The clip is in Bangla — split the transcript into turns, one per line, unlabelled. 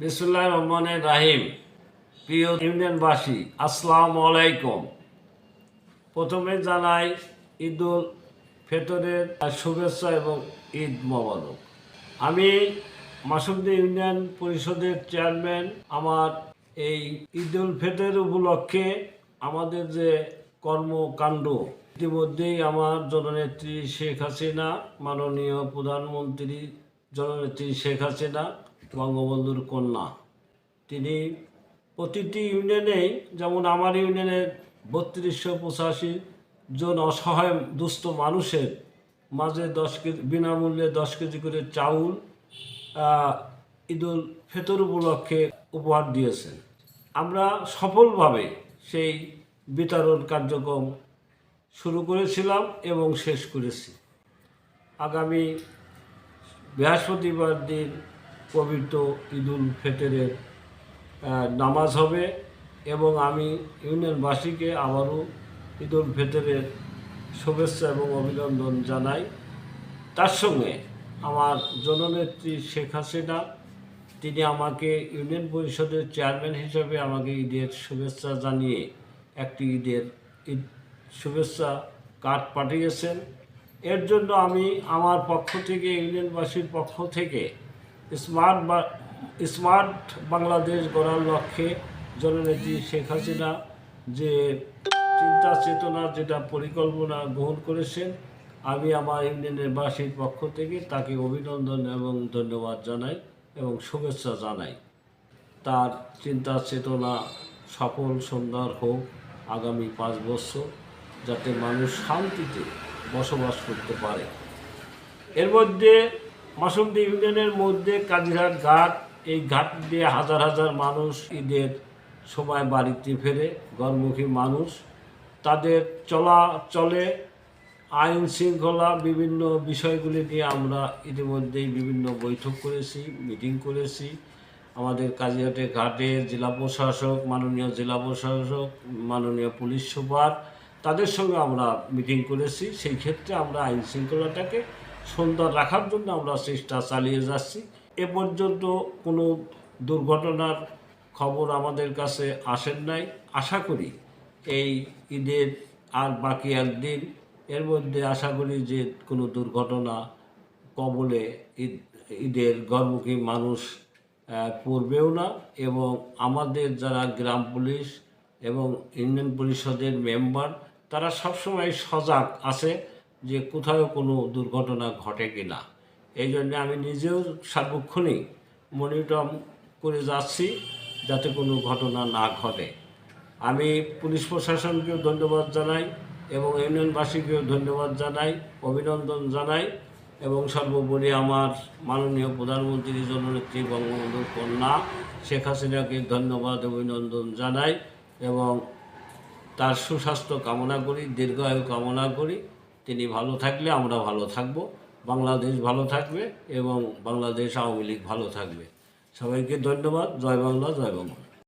বিসমুল্লাহ রহমানের রাহিম। প্রিয় ইউনিয়নবাসী আসসালামু আলাইকুম প্রথমে জানাই ঈদুল ফেতরের শুভেচ্ছা এবং ঈদ মোবারক। আমি মাসুদ্দি ইউনিয়ন পরিষদের চেয়ারম্যান। আমার এই ঈদুল ফেতর উপলক্ষে আমাদের যে কর্মকাণ্ড, ইতিমধ্যেই আমার জননেত্রী শেখ হাসিনা, মাননীয় প্রধানমন্ত্রী জননেত্রী শেখ হাসিনা বঙ্গবন্ধুর কন্যা। তিনি প্রতিটি ইউনিয়নেই, যেমন আমার ইউনিয়নের বত্রিশশো পঁচাশি জন অসহায় দুস্থ মানুষের মাঝে দশ কেজি, বিনামূল্যে দশ কেজি করে চাউল ঈদুল ফেতর উপলক্ষে উপহার দিয়েছেন। আমরা সফলভাবে সেই বিতরণ কার্যক্রম শুরু করেছিলাম এবং শেষ করেছি। আগামী বৃহস্পতিবার দিন পবিত্র ঈদুল ফেতরের নামাজ হবে এবং আমি ইউনিয়নবাসীকে আবারও ঈদুল ফেতরের শুভেচ্ছা এবং অভিনন্দন জানাই। তার সঙ্গে আমার জননেত্রী শেখ হাসিনা, তিনি আমাকে ইউনিয়ন পরিষদের চেয়ারম্যান হিসেবে আমাকে ঈদের শুভেচ্ছা জানিয়ে একটি ঈদের ঈদ শুভেচ্ছা কার্ড পাঠিয়েছেন। এর জন্য আমি আমার পক্ষ থেকে, ইউনিয়নবাসীর পক্ষ থেকে স্মার্ট বা, স্মার্ট বাংলাদেশ গড়ার লক্ষ্যে জননেত্রী শেখ হাসিনা যে চিন্তা চেতনা, যেটা পরিকল্পনা গ্রহণ করেছেন, আমি আমার ইউনিয়নের বাসীর পক্ষ থেকে তাকে অভিনন্দন এবং ধন্যবাদ জানাই এবং শুভেচ্ছা জানাই। তার চিন্তা চেতনা সফল সুন্দর হোক আগামী পাঁচ বছর, যাতে মানুষ শান্তিতে বসবাস করতে পারে। এর মধ্যে মাসুমদি ইউনিয়নের মধ্যে কাজিরহাট ঘাট, এই ঘাট দিয়ে হাজার হাজার মানুষ ঈদের সময় বাড়িতে ফেরে, ঘরমুখী মানুষ। তাদের চলা চলে, আইন শৃঙ্খলা বিভিন্ন বিষয়গুলি নিয়ে আমরা ইতিমধ্যেই বিভিন্ন বৈঠক করেছি, মিটিং করেছি। আমাদের কাজিয়াটে ঘাটে জেলা প্রশাসক, মাননীয় জেলা প্রশাসক, মাননীয় পুলিশ সুপার, তাদের সঙ্গে আমরা মিটিং করেছি। সেই ক্ষেত্রে আমরা আইন শৃঙ্খলাটাকে সুন্দর রাখার জন্য আমরা চেষ্টা চালিয়ে যাচ্ছি। এ পর্যন্ত কোনো দুর্ঘটনার খবর আমাদের কাছে আসেন নাই। আশা করি এই ঈদের আর বাকি একদিন এর মধ্যে আশা করি যে কোনো দুর্ঘটনা কবলে ঈদ, ঈদের গর্ভমুখী মানুষ পড়বেও না এবং আমাদের যারা গ্রাম পুলিশ এবং ইউনিয়ন পরিষদের মেম্বার, তারা সবসময় সজাগ আছে। যে কোথাও কোনো দুর্ঘটনা ঘটে কিনা। এই জন্য আমি নিজেও সার্বক্ষণিক মনিটর করে যাচ্ছি যাতে কোনো ঘটনা না ঘটে। আমি পুলিশ প্রশাসনকেও ধন্যবাদ জানাই এবং ইউনিয়নবাসীকেও ধন্যবাদ জানাই, অভিনন্দন জানাই এবং সর্বোপরি আমার মাননীয় প্রধানমন্ত্রী জননেত্রী বঙ্গবন্ধুর কন্যা শেখ হাসিনাকে ধন্যবাদ, অভিনন্দন জানাই এবং তার সুস্বাস্থ্য কামনা করি, দীর্ঘায়ু কামনা করি। তিনি ভালো থাকলে আমরা ভালো থাকব, বাংলাদেশ ভালো থাকবে এবং বাংলাদেশ আওয়ামী লীগ ভালো থাকবে। সবাইকে ধন্যবাদ, জয় বাংলা জয় বাংলা।